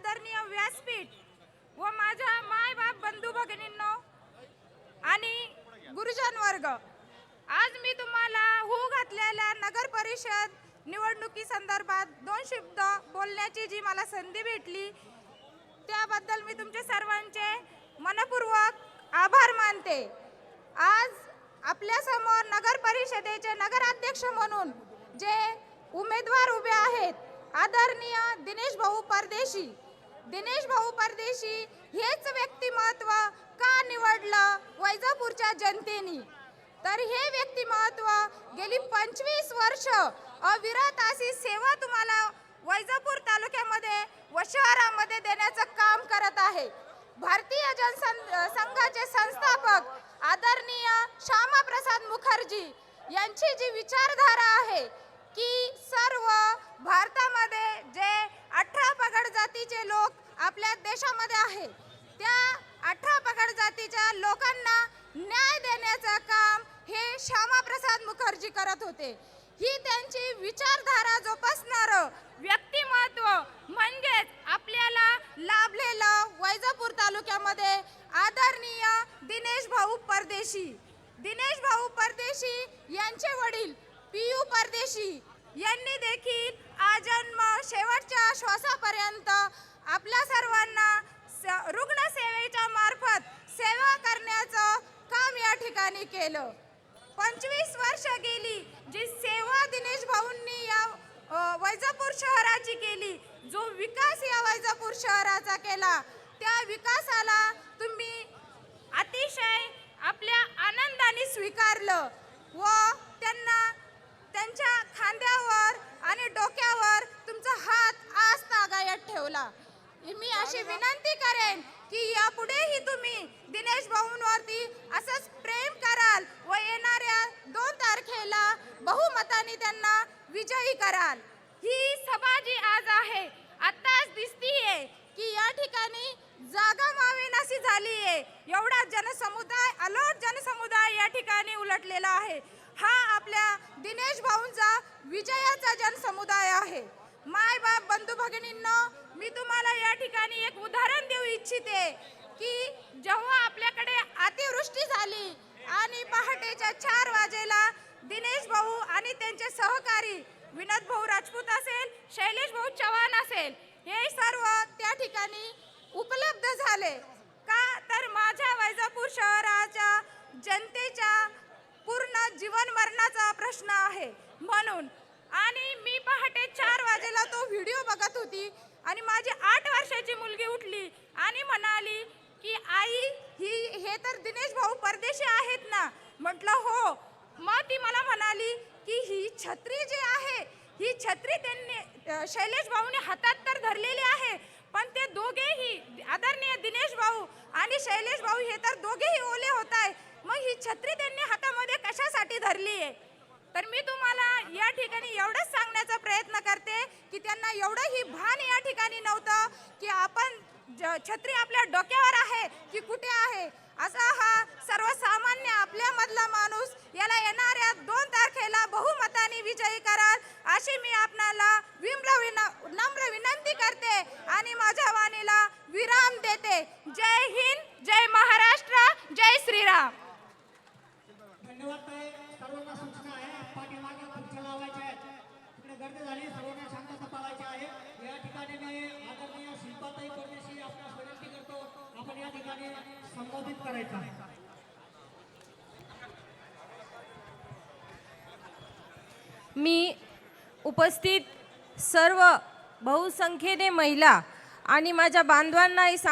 आदरणीय व्यासपीठ व माझ्या माय बाप बंधू भगिनींनो आणि गुरुजन वर्ग आज मी तुम्हाला हू घातलेल्या नगर परिषद निवडणुकी संदर्भात दोन शब्द बोलण्याची जी मला संधी भेटली त्याबद्दल मी तुमचे सर्वांचे मनपूर्वक आभार मानते. आज आपल्यासमोर नगर परिषदेचे नगराध्यक्ष म्हणून जे उमेदवार उभे आहेत आदरणीय दिनेश भाऊ परदेशी दिनेश भाऊ परदेशी हेच व्यक्तिमत्व का निवडलं वैजापूरच्या जनतेने? तर हे व्यक्तिमत्व गेली पंचवीस वर्ष अविरत अशी सेवा तुम्हाला वैजापूर तालुक्यामध्ये व शहरामध्ये देण्याचं काम करत आहे. भारतीय जनसं संघाचे संस्थापक आदरणीय श्यामाप्रसाद मुखर्जी यांची जी विचारधारा आहे की सर्व भारतामध्ये जातीचे लोक आपल्या देशामध्ये आहे. त्या अठरा पगड जातीच्या लोकांना न्याय देण्याचं काम हे श्यामाप्रसाद मुखर्जी करत होते. ही त्यांची विचारधारा जोपासणार व्यक्तिमत्व म्हणजेच आपल्याला लाभलेलं वैजापूर तालुक्यामध्ये आदरणीय दिनेश भाऊ परदेशी. दिनेश भाऊ परदेशी यांचे वडील पियू परदेशी यांनी देखील आजन्म शेवटच्या श्वासापर्यंत आपल्या सर्वांना स- रुग्णसेवेच्या मार्फत सेवा करण्याचं काम या ठिकाणी केलं. पंचवीस वर्ष गेली जी सेवा दिनेश भाऊंनी या वैजापूर शहराची केली जो विकास या वैजापूर शहराचा केला त्या विकासाला तुम्ही अतिशय आपल्या आनंदाने स्वीकारलं व त्यांना त्यांच्या खांद्यावर आणि डोक्यावर तुमचा हात आज तागायत ठेवला. मी अशी विनंती करेन की यापुढेही तुम्ही दिनेश भाऊंवरती असंच प्रेम कराल व येणाऱ्या दोन तारखेला बहुमताने त्यांना विजयी कराल. ही सभा जी आज आहे आत्ताच दिसतीये की या ठिकाणी जागा मावेनाशी झाली आहे एवढा जनसमुदाय अलोट जनसमुदाय या ठिकाणी उलटलेला आहे. हा आपल्या दिनेश भाऊंचा विजयाचा जनसमुदाय आहे. माय बाप बंधू भगिनींनो मी तुम्हाला या ठिकाणी एक उदाहरण देऊ इच्छिते की जेव्हा आपल्याकडे अतिवृष्टी झाली आणि पहाटेच्या चार वाजेला दिनेश भाऊ आणि त्यांचे सहकारी विनोद भाऊ राजपूत असेल शैलेश भाऊ चव्हाण असेल हे सर्व त्या ठिकाणी उपलब्ध झाले. का तर माझ्या वैजापूर शहराच्या जनतेच्या पूर्ण जीवन मरणाचा प्रश्न आहे. म्हणून आणि मी पहाटे चार वाजेला तो व्हिडिओ बघत होती आणि माझी आठ वर्षाची मुलगी उठली आणि म्हणाली की आई ही हे तर दिनेश भाऊ परदेशी आहेत ना. म्हटलं हो. मग ती मला म्हणाली की ही छत्री जी आहे ही छत्री त्यांनी शैलेश भाऊने हातात तर धरलेली आहे पण ते दोघेही आदरणीय दिनेश भाऊ आणि शैलेश भाऊ हे तर दोघेही ओले होत आहे. मग ही छत्री त्यांनी हातामध्ये कशासाठी धरली आहे तर मी तुम्हाला या ठिकाणी एवढंच सांगण्याचा प्रयत्न करते की त्यांना एवढं ही भान या ठिकाणी नव्हतं की आपण ज- छत्री आपल्या डोक्यावर आहे की कुठे आहे? असा हा सर्वसामान्य आपल्यामधला माणूस याला येणाऱ्या दोन तारखेला बहुमताने विजयी कराल अशी मी आपणाला विम्र विन- नम्र विनंती करते आणि माझ्या वाणीला विराम देते. जय हिंद जय महाराष्ट्र जय श्रीराम. संबोधित करायचं आहे. मी उपस्थित सर्व बहुसंख्येने महिला आणि माझ्या बांधवांनाही